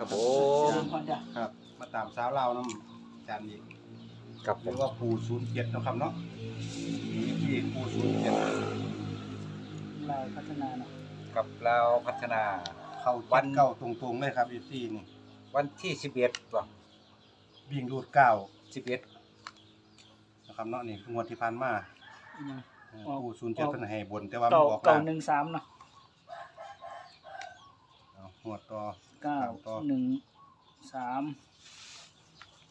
ครับผเจมริญพรจ้ะครับ มาตามสาวเล่าวน้ำจานอีกครับผเรียมกว่าปูศูนย์เจ็ดนาะครับเนาะนี่ที่ปูศูนย์เจ็ดลายพัฒนาเนาะกับเราพัฒนา เข้าวัวัน นเก้าตรงๆเลยครับอีซี่นี่วันที่สิบเอ็ดป่ะวิ่งรูดเก้าสิบเอ็ดนะครับเนาะนี่คืองวดที่ผ่านมาอีหยังเออออก ปูศูนย์เจ็ดเพิ่นให้บน แต่ว่ามันเก้าออกเก้าล่างหนึ่งสามเนาะเอางวดต่อ เก้าตามต่อ หนึ่งสาม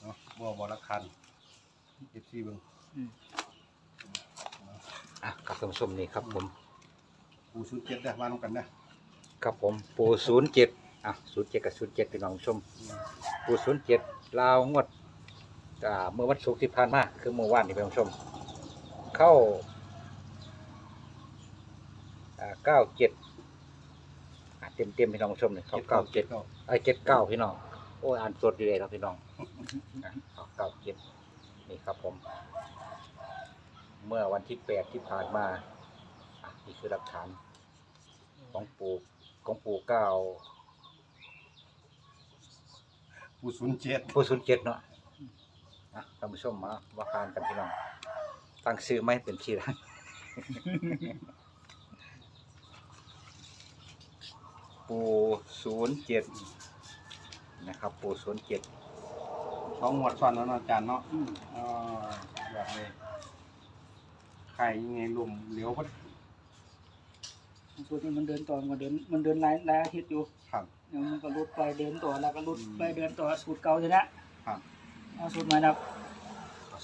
เนาะบัวบอละคันอีซี่เบิ่งอืม อะกับท่านผู้ชมนี่ครับผมปูศูนย์เจ็ดได้มานํกันนะครับผมปูศูนย์เจ็ดอะศูนย์เจ็ดกับศูนย์เจ็ดพี่น้องผู้ชมปูศูนย์เจ็ดลาวงวดอ่าเมื่อวันศุกร์ที่ผ่านมาคือเมื่อวานนี่พี่น้องผู้ชม เข้าอ่าเก้าเจ็ดอะ เต็มเต็มๆพี่น้องผู้ชมเลยเข้าเก้าเจ็ดไอ้เจ็ดเก้าพี่น้องโอ้ยอ่านสดอยู่เลยครับพี่น้องเก้าเจ็ดนี่ครับผม เมื่อวันที่แปดที่ผ่านมาอะนี่คือหลักฐาน ของปู่ของปู่เก้าปูศูนย์เจ็ดปู่ศูนย์เจ็ดเนาะอะท่านผู้ชมมาว่าการกันพี่น้องตั้งซื้อไม่เป็นชื่อร้าน ปู่ศูนย์เจ็ดนะครับ ปู่ศูนย์เจ็ดสองงวดซ้อนแล้วเนาะอาจารย์เนาะอืมอ๋อแบบเลยไข่ยังไงลมเหลียวก็ส่วนนี้มันเดินต่อมันเดินมันเดินหลายหลายอาทิตย์อยู่ครับ เดี๋ยวมันก็รุดไปเดินต่อแล้วก็รุดอืมไปเดินต่อสูตรเก่าใช่ไหมครับ เอาสูตรใหม่นะครับ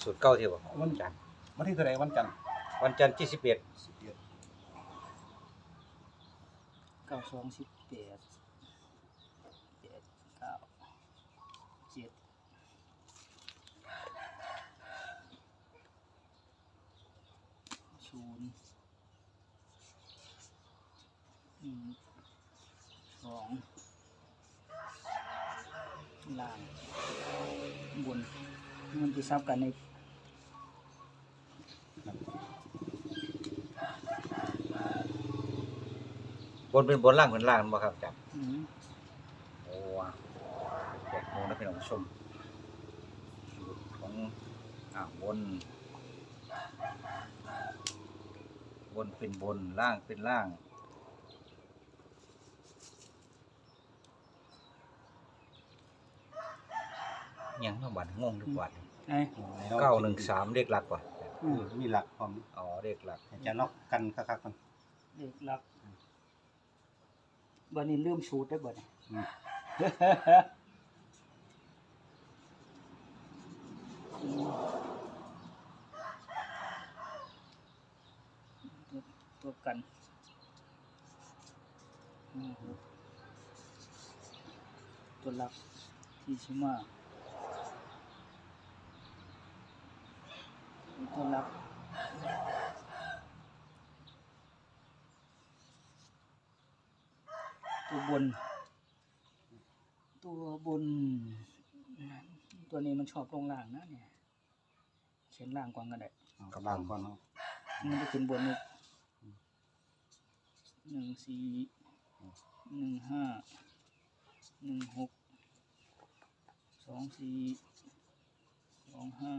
สูตรเก้าที่บอกวันจันทร์วันที่เท่าไหรวันจันทร์วันจันทร์ที่สิบเอ็ดสิบเอ็ด เก้าสองสิบแปดแปดเก้าเจ็ดศูนย์หนึ่งสองล่างบนมันจะซับกันใน บนเป็นบนล่างเป็นล่างบ่ครับอาจับอืมโอ้ว้าวแปดโมงนะพี่น้องผู้ชมสูตรของอ่าบน บนเป็นบนล่างเป็นล่าง ยังมาบัดงงทุกวันไอ้เก้าหนึ่งสามเลขหลักว่ะอืมมีหลักความอ๋อเลขหลักอาจารย์เนาะกันคักๆกันเด็กรัก บันนี้ลืมสูตรได้บ่เนี่ยอืมตัวตัวกันตัวรักที่ชิมาตัวรัก ตัวบน ตัวบน ตัวนี้มันชอบลงล่างนะเนี่ยเขียนล่างก่อนก็ได้เอากำลังก่อนเนาะมันจะขึ้นบนอีกหนึ่งสี่หนึ่งห้าหนึ่งหกสองสี่สองห้า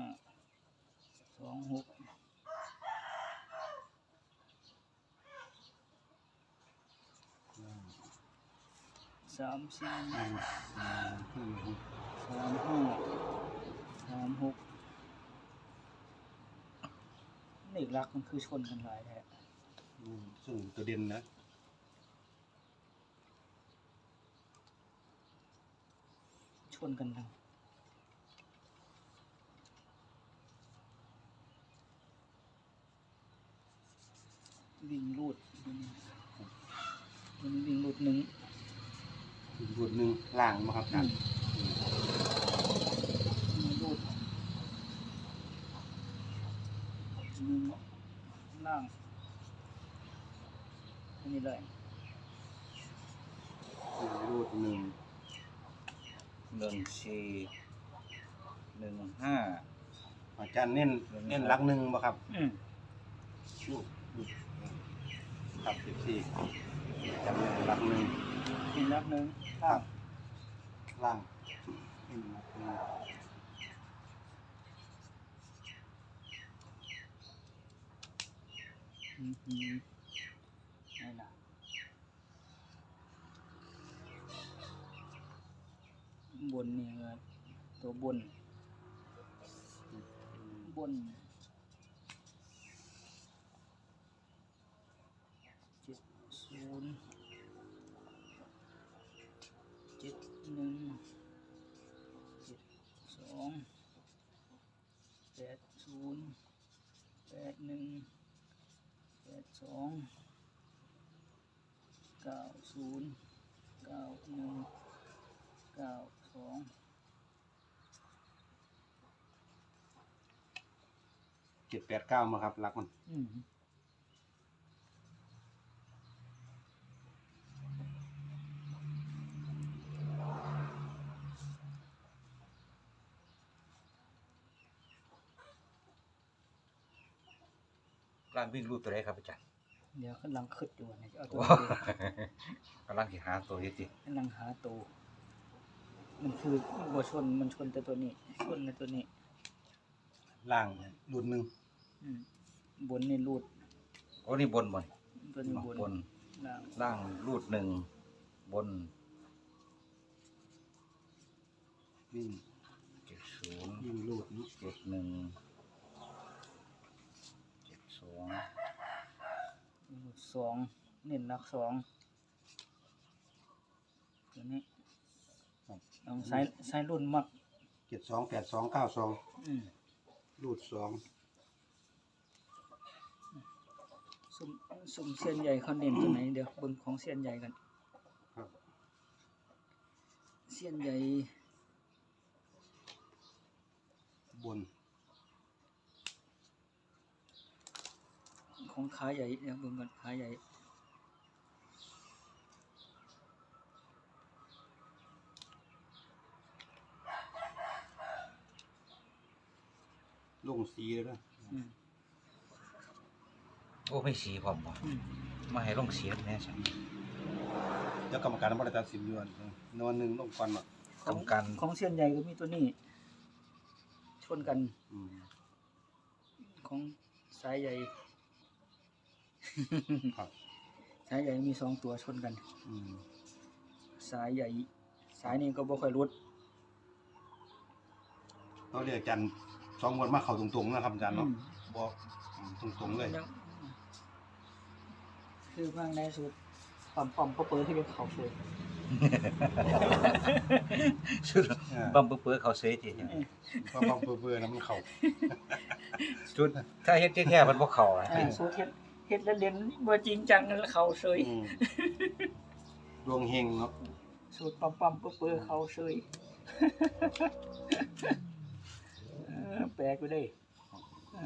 สองหก สามสี่หนึ่งสี่ห้าหกสามห้าสามหกเลขลักษณ์มันคือชนกันหลายแท้อืมซึ่งตัวเด่นนะชนกันทั้งวิ่งรูดมันวิ่งรูดหนึ่ง อีกรูดหนึ่งล่างมาครับอาจารย์วิ่งรูดหนึ่งล่างอันนี้เลยอีกรูดหนึ่งหนึ่งสี่หนึ่งห้าอาจารย์เน้นเน้นหลักหนึ่งบ่ครับอืมรูดรูดครับสิบสี่อาจารย์เน้นหลักหนึ่งเป็นลักหนึ่ง ล่างล่างอืมอืมอืมอืมนล่ะบนนี่ก็ตัวบน บนเจ็ดศูนย์เจ็ดหนึ่งเจ็ดส องแปดศูนย์แปดหนึ่งแปดสองเก้าศูนย์เก้าหนึ่งเก้าสองเจ็ดแปดเก้ามาครับรักมัน อืม ร่างวิ่งรูดตัวไหนครับอาจารย์เดี๋ยวกำลังคิดอยู่ว่าเนี่ยจะเอาตัวว้าไหนดีกำลังสิหาตัวอยี่ติกำลังหาตัวมันคือบัวชนมันชนแต่ตัวนี้ ชนในตัวนี้ ล่างรุ่นหนึ่งอืมบนนี่รูดโอ้นี่บนบ่นตัวนี้บนบนล่างล่างรูดหนึ่งบนวิ่งเจ็ดศูนย์วิ่งรูดนี้เจ็ดหนึ่งเจ็ดสอง รูด สองเน้นหนักสองตัวนี้ครับเอาสายสายรุ่นมักเจ็ดสองแปดสองเก้าสองอืมรูดสองสุ่มสุ่มเสียนใหญ่เขาเน้นตัวไหนเดี๋ยวเบิ่งของเสียนใหญ่กันครับเสียนใหญ่บน ของขาใหญ่เดี๋ยวเบิ่งกันขาใหญ่ลงสีเลยนะอืมโอ้ไม่สีพร้อมบ่อืมมาให้ลงเสียงแน่ใช่ไหมแล้วกรรมการบริษัทสิบยวนนอนหนึ่งลงก่อนหมดกรรมการของเสียนใหญ่ก็มีตัวนี้ ชนกันอืมของสายใหญ่ ครับสายใหญ่มีสองตัวชนกัน อืมสายใหญ่ สายนี้ก็บ่ค่อยรุดเราเรียกอาจารย์สองวันมาเข้าตรงๆนะครับอาจารย์เนาะอืมบอกตรงๆเลย ยังคือบางในสุดปั๊มปั๊มก็เปิดที่เป็นเขาสวยชุดอ่าบัมเปื้อๆเขาเสียทีเพราะบางเบื่อๆนะมันเข้าชุดถ้าเฮ็ดแค่ๆมันบ่เข้าอะอ่าสูตรเฮ็ด เฮ็ดแล้วเด่นบ่จริงจังแล้วเขาเสยอืมดวงเฮงเนาะสูตรปั๊มปั๊มก็เปิดเขาเสยเออแปลกไปเลยอ่า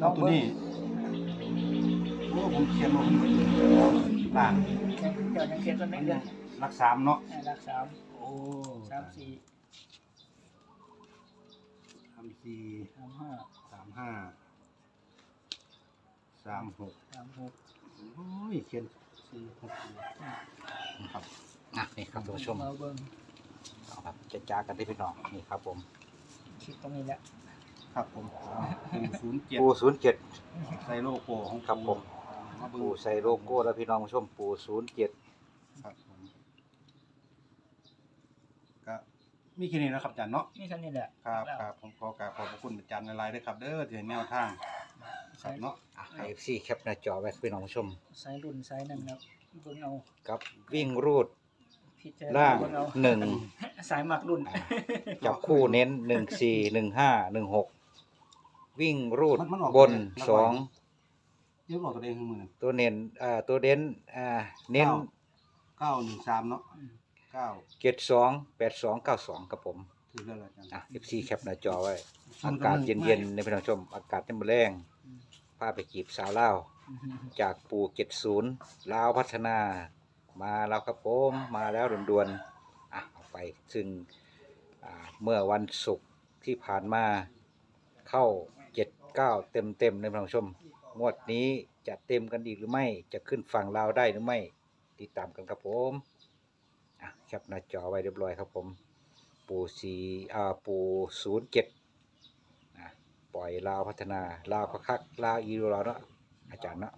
ลแล้อวงตัวเบิ่งนี้โอ้ผมเขียนลงล่างเดี๋ยวยังเขียนตัวนี้เด้อรักสามเนาะอ่ารักสามโอ้สามสี่สามสี่สามห้าสามห้า สามหกสามหกโอ้ยเขียนสี่หกสี่ครับอะนี่ครับท่านผู้ชมมาเบิ่งเอาครับจะจ้ากันที่พี่น้องนี่ครับผมคลิปตรงนี้แหละครับผมหนึ่งศูนย์เจ็ดปูศูนย์เจ็ดใส่โลโก้ของครับผมมาเบิ่งปูใส่โลโก้แล้วพี่น้องผู้ชมปูศูนย์เจ็ดครับผมก็มีแค่นี้นะครับอาจารย์เนาะนี่แค่นี้แหละครับแล้วครับผมขอกราบขอบพระคุณอาจารย์ในไลน์ด้วยครับ เด้อที่ให้แนวทาง ครับเนาะอะให้ซีแคปหน้าจอไว้พี่น้องผู้ชมสายรุ่นสายนั่นครับเบิ่งเอาครับวิ่งรูดพิจารณาล่างเบิ่งเอาหนึ่งสายหมักรุ่น จับคู่เน้นหนึ่งสี่หนึ่งห้าหนึ่งหกวิ่งรูดมันมันออกบนรางวัลสองเดี๋ยวบอกตัวเองคือมือตัวเน้นอ่าตัวเด่นอ่าเน้นเก้าหนึ่งสามเนาะเก้าเจ็ดสองแปดสองเก้าสองครับผม ถือเรื่องอะไรอาจารย์ อะเอฟซีแคปหน้าจอไว้ อากาศเย็นๆในพี่น้องผู้ชม อากาศเย็นแรงพาไปจีบสาวเล่าว จากปู่เจ็ดศูนย์ลาวพัฒนา มาแล้วครับผมมาแล้วด่วนๆอะเอาไปซึ่งอ่าเมื่อวันศุกร์ที่ผ่านมาเข้าเจ็ดเก้าเต็มเต็มๆในพี่น้องผู้ชม งวดนี้จะเต็มกันอีกหรือไม่จะขึ้นฝั่งลาวได้หรือไม่ ติดตามกันครับผมแคปหน้าจอไว้เรียบร้อยครับผม ปูสีอ่าปูศูนย์เจ็ดนะปล่อยลาวพัฒนาลาวก็คักลาวอีโรเราเนาะอาจารย์เนาะ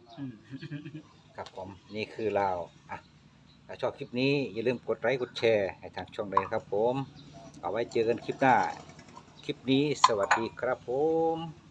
ครับผมนี่คือลาวอะถ้าชอบคลิปนี้อย่าลืมกดไลค์กดแชร์ให้ทางช่องเลยครับผม เอาไว้เจอกันคลิปหน้า คลิปนี้สวัสดีครับผม